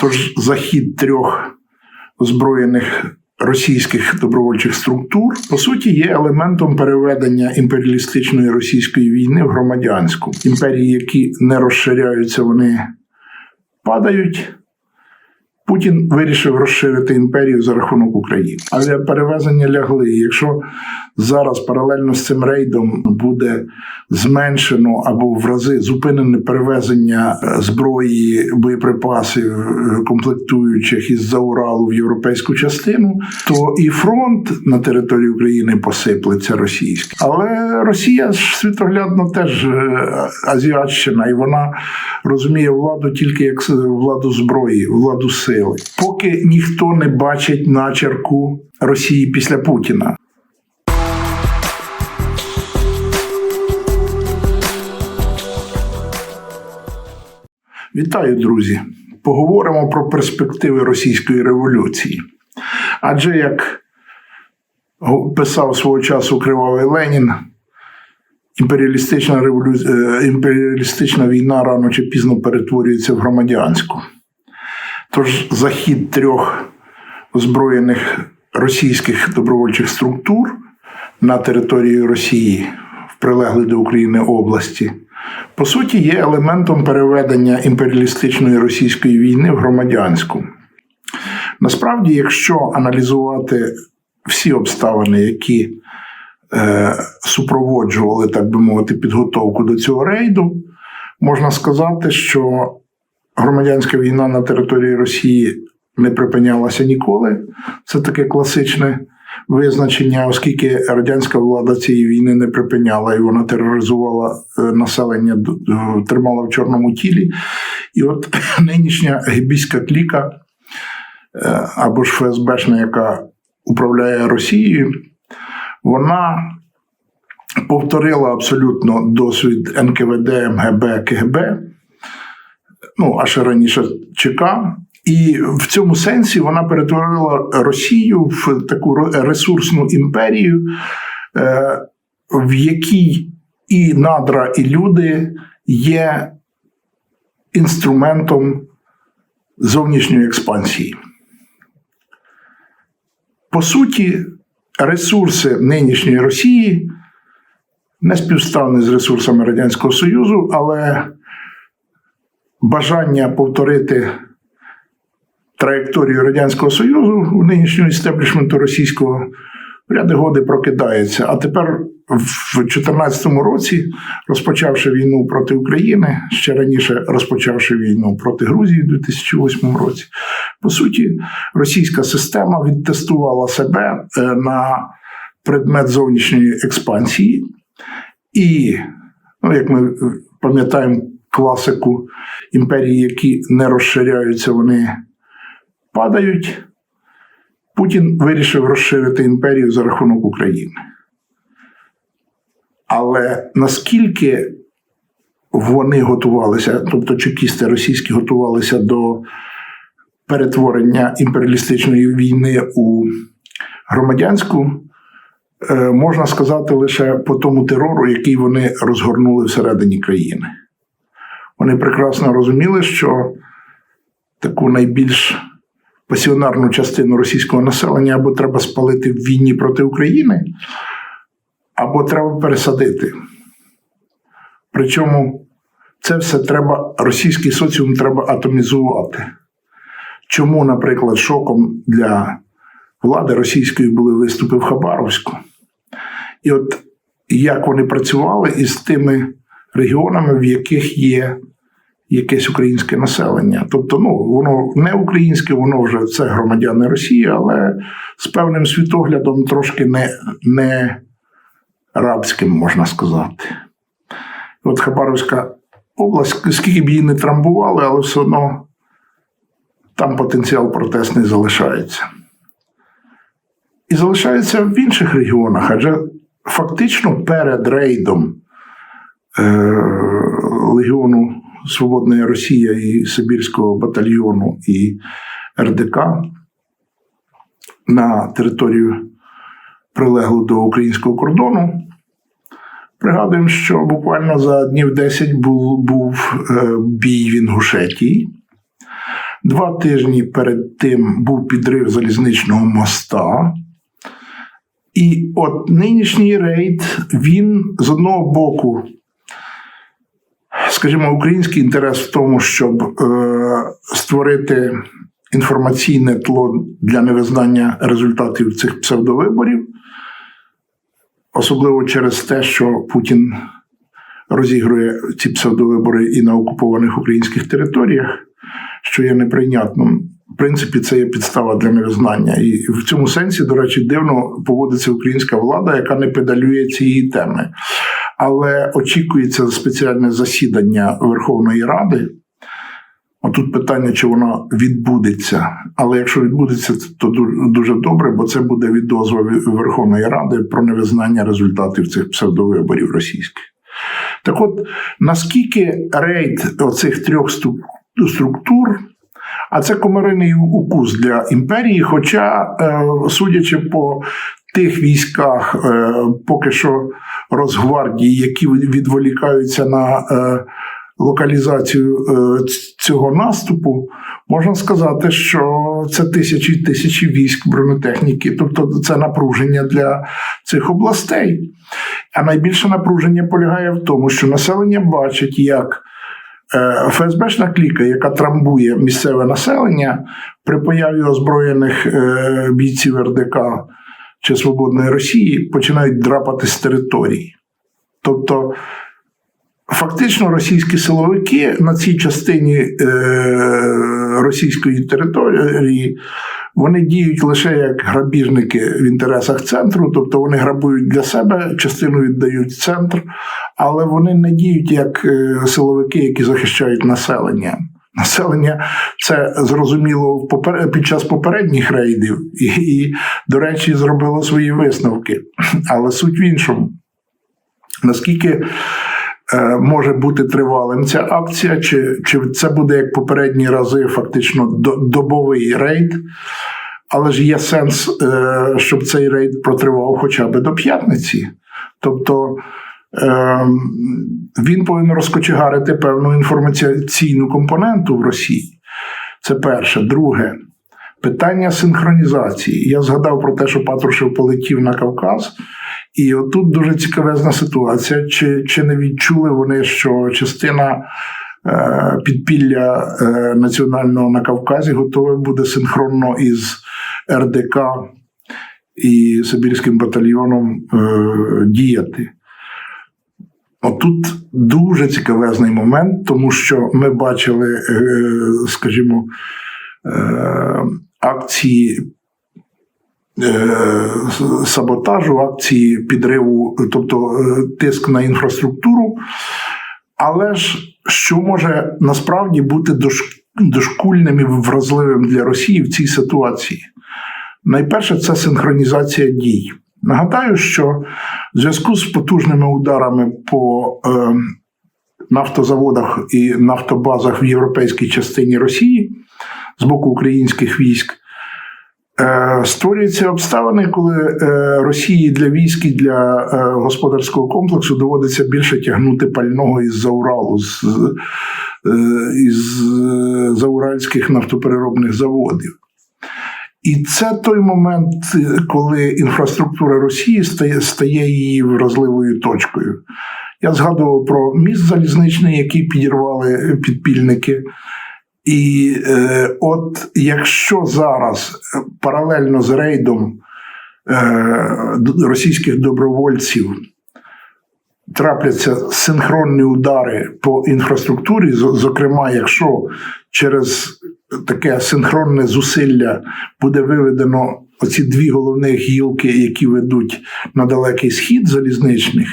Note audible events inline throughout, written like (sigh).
Тож захід трьох озброєних російських добровольчих структур по суті є елементом переведення імперіалістичної російської війни в громадянську. Імперії, які не розширяються, вони падають. Путін вирішив розширити імперію за рахунок України. Авіаперевезення лягли. Якщо зараз паралельно з цим рейдом буде зменшено або в рази зупинене перевезення е, зброї, боєприпасів, е, комплектуючих із за Уралу в європейську частину, то і фронт на території України посиплеться російський. Але Росія ж світоглядно теж е, азіатщина, і вона розуміє владу тільки як владу зброї, владу сили. Поки ніхто не бачить начерку Росії після Путіна. Вітаю, друзі! Поговоримо про перспективи російської революції. Адже як писав свого часу Кривавий Ленін, імперіалістична, револю... е, імперіалістична війна рано чи пізно перетворюється в громадянську. Тож захід трьох озброєних російських добровольчих структур на території Росії в прилеглій до України області, по суті, є елементом переведення імперіалістичної російської війни в громадянську. Насправді, якщо аналізувати всі обставини, які е, супроводжували, так би мовити, підготовку до цього рейду, можна сказати, що громадянська війна на території Росії не припинялася ніколи. Це таке класичне визначення, оскільки радянська влада цієї війни не припиняла, і вона тероризувала е, населення, тримала в чорному тілі. І от (laughs) нинішня гібійська кліка е, або ж ФСБшна, яка управляє Росією, вона повторила абсолютно досвід НКВД, МГБ, КГБ, ну, а ще раніше ЧК. І в цьому сенсі вона перетворила Росію в таку ресурсну імперію, е, в якій і надра, і люди є інструментом зовнішньої експансії. По суті, ресурси нинішньої Росії не співставні з ресурсами Радянського Союзу, але бажання повторити траєкторію Радянського Союзу у нинішнього істеблішменту російського ряди годи прокидається. А тепер в 2014 році, розпочавши війну проти України, ще раніше розпочавши війну проти Грузії у 2008 році, по суті, російська система відтестувала себе е, на предмет зовнішньої експансії. І, ну, як ми е, пам'ятаємо класику імперії, які не розширяються, вони падають. Путін вирішив розширити імперію за рахунок України. Але наскільки вони готувалися, тобто чекісти російські готувалися до перетворення імперіалістичної війни у громадянську, е, можна сказати лише по тому терору, який вони розгорнули всередині країни. Вони прекрасно розуміли, що таку найбільш пасіонарну частину російського населення або треба спалити в війні проти України, або треба пересадити. Причому це все треба, російський соціум треба атомізувати. Чому, наприклад, шоком для влади російської були виступи в Хабаровську? І от як вони працювали із тими регіонами, в яких є якесь українське населення. Тобто, ну, воно не українське, воно вже це громадяни Росії, але з певним світоглядом трошки не, не рабським, можна сказати. От Хабаровська область, скільки б її не трамбували, але все одно там потенціал протестний залишається. І залишається в інших регіонах, адже фактично перед рейдом Легіону Свободної Росія і Сибірського батальйону і РДК на територію прилеглу до українського кордону. Пригадуємо, що буквально за днів 10 був, був е, бій в Інгушетії. Два тижні перед тим був підрив залізничного моста. І от нинішній рейд, він з одного боку, скажімо, український інтерес в тому, щоб е, створити інформаційне тло для невизнання результатів цих псевдовиборів, особливо через те, що Путін розігрує ці псевдовибори і на окупованих українських територіях, що є неприйнятним. В принципі, це є підстава для невизнання. І в цьому сенсі, до речі, дивно поводиться українська влада, яка не педалює цієї теми. Але очікується спеціальне засідання Верховної Ради. Отут питання, чи воно відбудеться. Але якщо відбудеться, то дуже добре, бо це буде відозва Верховної Ради про невизнання результатів цих псевдовиборів російських. Так от, наскільки рейд оцих трьох структур, а це комариний укус для імперії, хоча, е, судячи по тих військах, е, поки що Росгвардії, які відволікаються на е, локалізацію цього наступу, можна сказати, що це тисячі тисячі військ бронетехніки, тобто це напруження для цих областей. А найбільше напруження полягає в тому, що населення бачить, як е, ФСБшна кліка, яка трамбує місцеве населення при появі озброєних е, бійців РДК чи Свободної Росії, починають драпати з території. Тобто Фактично, російські силовики на цій частині е, російської території вони діють лише як грабіжники в інтересах центру, тобто вони грабують для себе, частину віддають центр, але вони не діють як е, силовики, які захищають населення. Населення це зрозуміло під час попередніх рейдів, і, і, до речі, зробило свої висновки. Але суть в іншому. Наскільки Е, може бути тривалим ця акція, чи чи це буде як попередні рази, фактично добовий рейд. Але ж є сенс, е, щоб цей рейд протривав хоча б до п'ятниці. Тобто він повинен розкочегарити певну інформаційну компоненту в Росії. Це перше. Друге, питання синхронізації. Я згадав про те, що Патрушев полетів на Кавказ. І отут дуже цікавезна ситуація. Чи чи не відчули вони, що частина е, підпілля е, національного на Кавказі готова буде синхронно із РДК і Сибірським батальйоном е, діяти? Отут дуже цікавезний момент, тому що ми бачили, е, скажімо, е, акції Е, саботажу, акції підриву, тобто тиск на інфраструктуру. Але ж що може насправді бути дошкульним і вразливим для Росії в цій ситуації? Найперше, це синхронізація дій. Нагадаю, що в зв'язку з потужними ударами по е, нафтозаводах і нафтобазах в європейській частині Росії з боку українських військ Е, створюються обставини, коли е, Росії для військ і для е, господарського комплексу доводиться більше тягнути пального із за Уралу, з, із зауральських нафтопереробних заводів. І це той момент, коли інфраструктура Росії стає стає її вразливою точкою. Я згадував про міст залізничний, який підірвали підпільники. І е, от якщо зараз е, паралельно з рейдом е, російських добровольців трапляться синхронні удари по інфраструктурі, зокрема, якщо через таке синхронне зусилля буде виведено оці дві головні гілки, які ведуть на далекий схід залізничних,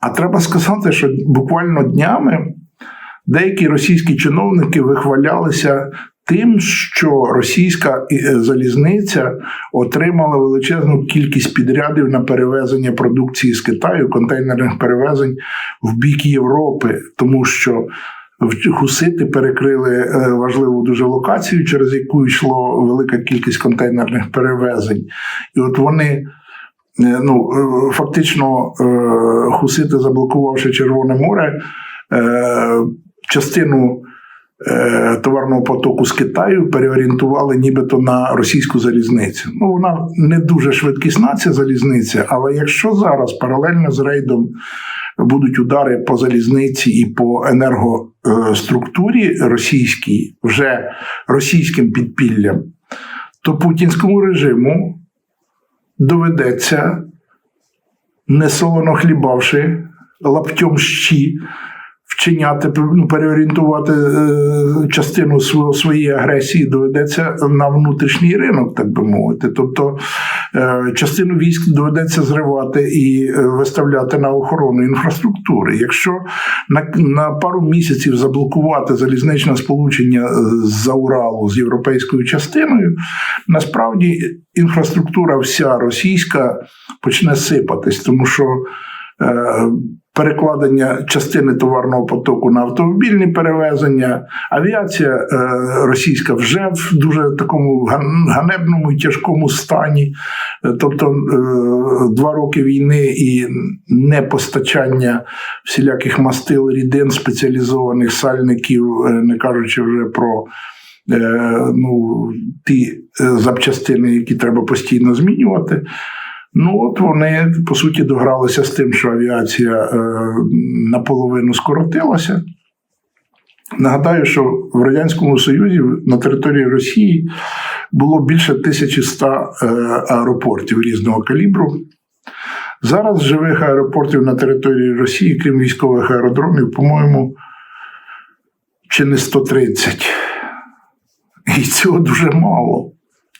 а треба сказати, що буквально днями. Деякі російські чиновники вихвалялися тим, що російська е, залізниця отримала величезну кількість підрядів на перевезення продукції з Китаю, контейнерних перевезень в бік Європи, тому що Хусити перекрили е, важливу дуже локацію, через яку йшло велика кількість контейнерних перевезень. І от вони. Е, ну, фактично, хусити, заблокувавши Червоне море, частину е, товарного потоку з Китаю переорієнтували нібито на російську залізницю. Ну, вона не дуже швидкісна, ця залізниця, але якщо зараз паралельно з рейдом будуть удари по залізниці і по енергоструктурі російській, вже російським підпіллям, то путінському режиму доведеться, не солоно хлібавши, лаптем щі, вчиняти, ну, переорієнтувати е, частину своєї агресії доведеться на внутрішній ринок, так би мовити. Тобто е, частину військ доведеться зривати і е, виставляти на охорону інфраструктури. Якщо на, на пару місяців заблокувати залізничне сполучення з-за Уралу з європейською частиною, насправді інфраструктура вся російська почне сипатись, тому що. Е, перекладення частини товарного потоку на автомобільні перевезення. Авіація е, російська вже в дуже такому ганебному і тяжкому стані. Е, тобто два роки війни і непостачання всіляких мастил, рідин, спеціалізованих сальників, не кажучи вже про. Ну, ті запчастини, які треба постійно змінювати, Ну от вони по суті догралися з тим, що авіація е, наполовину скоротилася. Нагадаю, що в Радянському Союзі на території Росії було більше 1100 е, аеропортів різного калібру. Зараз живих аеропортів на території Росії, крім військових аеродромів, по-моєму, чи не 130. І цього дуже мало.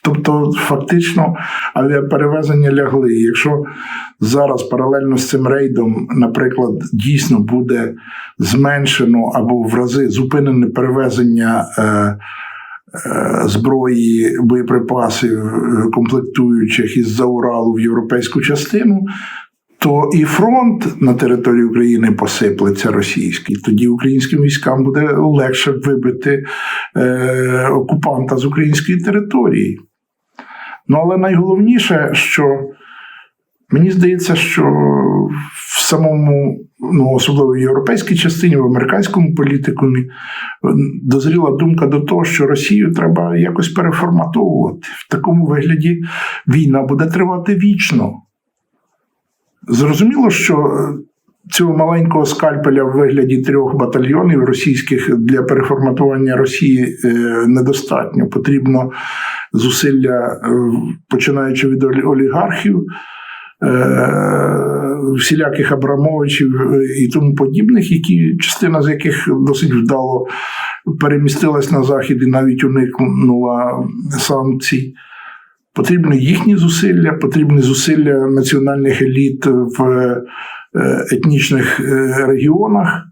Тобто, фактично, авіаперевезення лягли. Якщо зараз паралельно з цим рейдом, наприклад, дійсно буде зменшено або в рази зупинене перевезення е, е, зброї, боєприпасів, комплектуючих із за Уралу в європейську частину. То і фронт на території України посиплеться російський. Тоді українським військам буде легше вибити е, окупанта з української території. Ну, але найголовніше, що мені здається, що в самому, ну, особливо в європейській частині, в американському політикумі, дозріла думка до того, що Росію треба якось переформатовувати. В такому вигляді війна буде тривати вічно. Зрозуміло, що цього маленького скальпеля в вигляді трьох батальйонів російських для переформатування Росії е, недостатньо. Потрібно зусилля, е, починаючи від олігархів. Е, всіляких Абрамовичів і тому подібних, які частина з яких досить вдало перемістилась на захід і навіть уникнула санкцій. Потрібні їхні зусилля, потрібні зусилля національних еліт в Е, етнічних е, регіонах.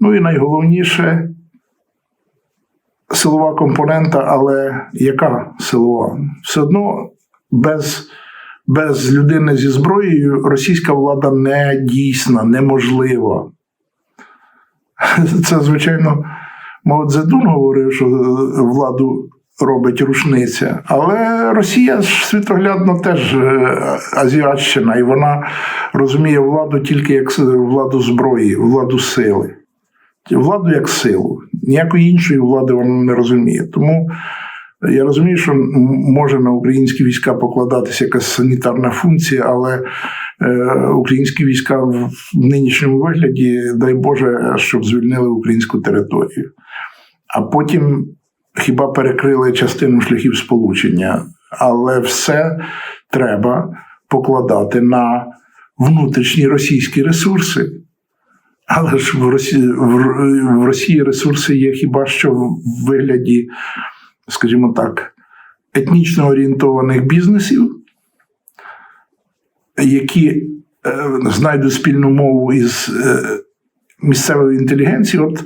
Ну і найголовніше силова компонента, але яка силова? Все одно без без людини зі зброєю російська влада не дійсна, неможлива. Це, звичайно, Мао Цзедун говорив, що владу робить рушниця. Але Росія світоглядно теж е, азіатщина, і вона розуміє владу тільки як владу зброї, владу сили. Владу як силу. Ніякої іншої влади вона не розуміє. Тому я розумію, що може на українські війська покладатися якась санітарна функція, але е, українські війська в нинішньому вигляді, дай Боже, щоб звільнили українську територію. А потім хіба перекрили частину шляхів сполучення, але все треба покладати на внутрішні російські ресурси. Але ж в Росії, в Росії ресурси є хіба що в вигляді, скажімо так, етнічно орієнтованих бізнесів, які е, знайдуть спільну мову із е, місцевою інтелігенцією. От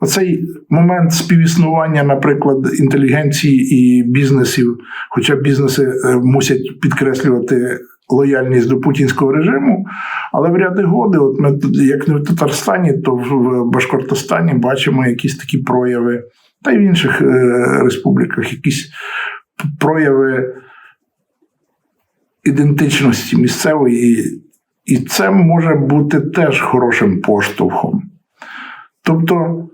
Оцей момент співіснування, наприклад, інтелігенції і бізнесів, хоча бізнеси е, мусять підкреслювати лояльність до путінського режиму, але в ряди годи, от ми як не в Татарстані, то в Башкортостані бачимо якісь такі прояви, та й в інших е, республіках якісь прояви ідентичності місцевої, і це може бути теж хорошим поштовхом. Тобто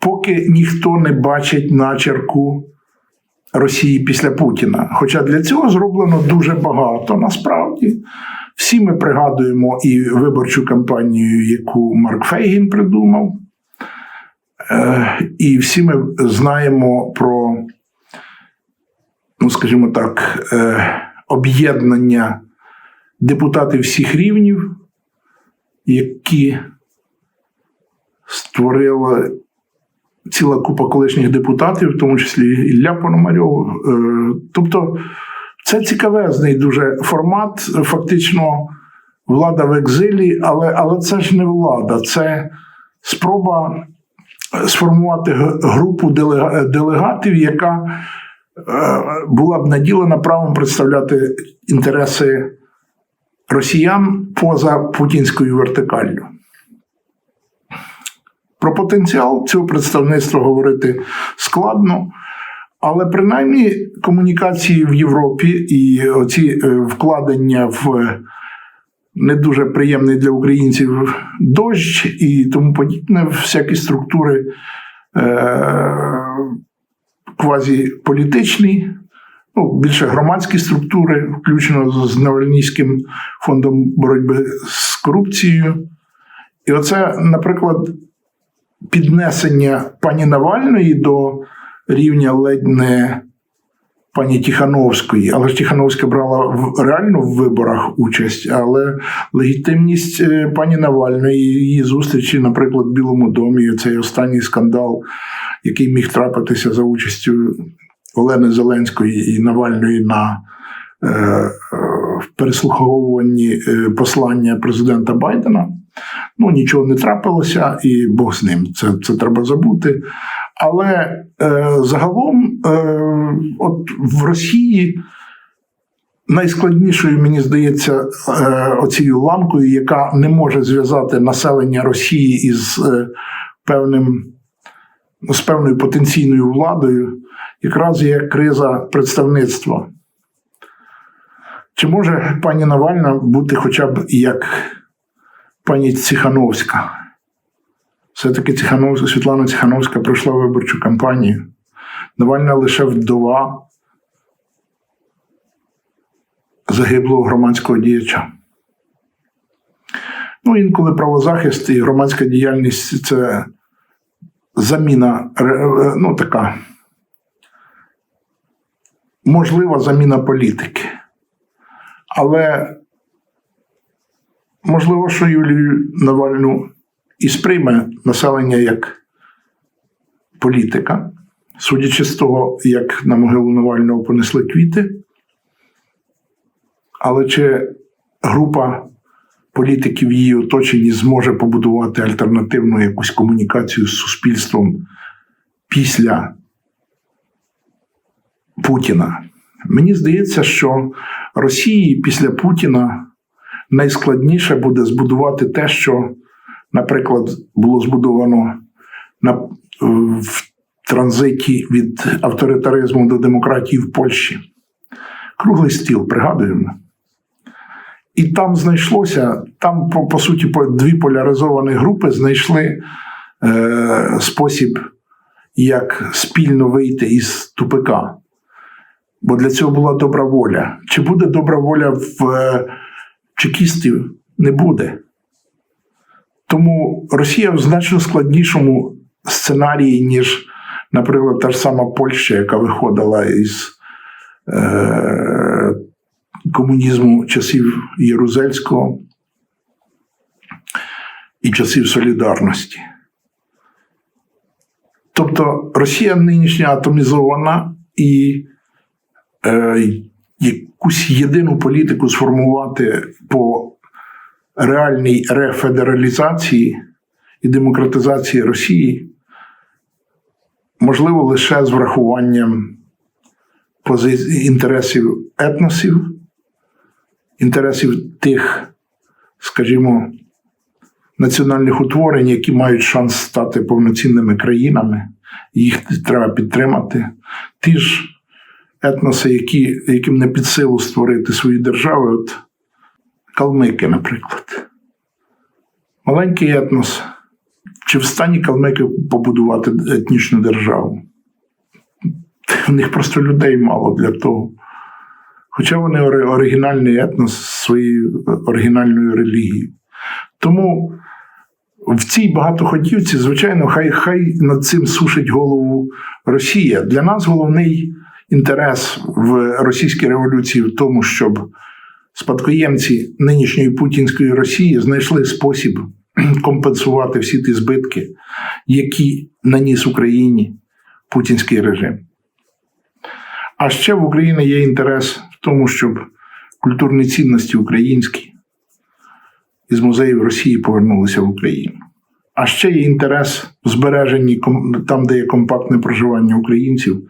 поки ніхто не бачить начерку Росії після Путіна. Хоча для цього зроблено дуже багато насправді. Всі ми пригадуємо і виборчу кампанію, яку Марк Фейгін придумав. Е, І всі ми знаємо про, ну скажімо так, е, об'єднання депутатів всіх рівнів, які створила ціла купа колишніх депутатів, в тому числі Ілля Пономарьов. Е, Тобто це цікавезний дуже формат. Фактично, влада в екзилі, але, але це ж не влада, це спроба сформувати групу делегатів, яка е, була б наділена правом представляти інтереси росіян поза путінською вертикаллю. Про потенціал цього представництва говорити складно, але принаймні комунікації в Європі і оці е, вкладення в не дуже приємний для українців дощ і тому подібне, всякі структури е, квазіполітичні, ну, більше громадські структури, включно з Навальнійським фондом боротьби з корупцією. І оце, наприклад, піднесення пані Навальної до рівня ледь не пані Тихановської, але ж Тихановська брала в, реально в виборах участь, але легітимність е, пані Навальної, її зустрічі, наприклад, в Білому домі, цей останній скандал, який міг трапитися за участю Олени Зеленської і Навальної на е, е, в переслуховуванні е, послання президента Байдена. Ну, нічого не трапилося, і Бог з ним. Це, це треба забути. Але е, загалом, е, от в Росії найскладнішою, мені здається, е, оцією ланкою, яка не може зв'язати населення Росії із е, певним, з певною потенційною владою, якраз є криза представництва. Чи може пані Навальна бути хоча б як пані Ціхановська? Все-таки Ціхановська, Світлана Ціхановська пройшла виборчу кампанію. Навальна лише вдова загиблого громадського діяча. Ну, інколи правозахист і громадська діяльність це заміна, ну така можлива заміна політики. Але можливо, що Юлію Навальну і сприйме населення як політика, судячи з того, як на могилу Навального понесли квіти. Але чи група політиків її оточенні зможе побудувати альтернативну якусь комунікацію з суспільством після Путіна? Мені здається, що Росії після Путіна найскладніше буде збудувати те, що, наприклад, було збудовано на, в транзиті від авторитаризму до демократії в Польщі. Круглий стіл, пригадуємо. І там знайшлося, там, по, по суті, дві поляризовані групи знайшли е, спосіб, як спільно вийти із тупика. Бо для цього була добра воля. Чи буде добра воля в е, чекістів? Не буде. Тому Росія в значно складнішому сценарії, ніж, наприклад, та ж сама Польща, яка виходила із е, комунізму часів Єрузельського і часів солідарності. Тобто Росія нинішня атомізована і е, якусь єдину політику сформувати по реальній рефедералізації і демократизації Росії можливо лише з врахуванням інтересів етносів, інтересів тих, скажімо, національних утворень, які мають шанс стати повноцінними країнами, їх треба підтримати. Ті ж етноси, які, яким не під силу створити свої держави, от калмики, наприклад. Маленький етнос, Чи в стані калмики побудувати етнічну державу? В них просто людей мало для того. Хоча вони оригінальний етнос своєю оригінальною релігією. Тому в цій багатоходівці, звичайно, хай, хай над цим сушить голову Росія. Для нас головний інтерес в російській революції в тому, щоб спадкоємці нинішньої путінської Росії знайшли спосіб компенсувати всі ті збитки, які наніс Україні путінський режим. А ще в Україні є інтерес в тому, щоб культурні цінності українські із музеїв Росії повернулися в Україну. А ще є інтерес в збереженні там, де є компактне проживання українців,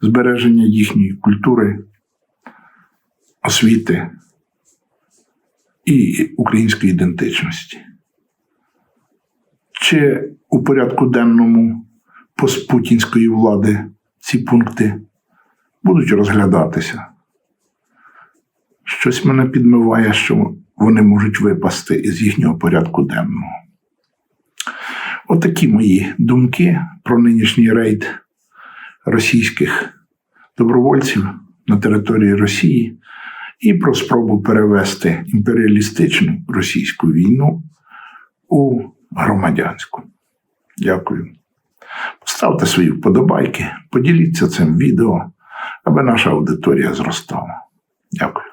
збереження їхньої культури, освіти і української ідентичності. Чи у порядку денному постпутінської влади ці пункти будуть розглядатися? Щось мене підмиває, що вони можуть випасти із їхнього порядку денного. Отакі мої думки про нинішній рейд російських добровольців на території Росії і про спробу перевести імперіалістичну російську війну у громадянську. Дякую. Поставте свої вподобайки, поділіться цим відео, аби наша аудиторія зростала. Дякую.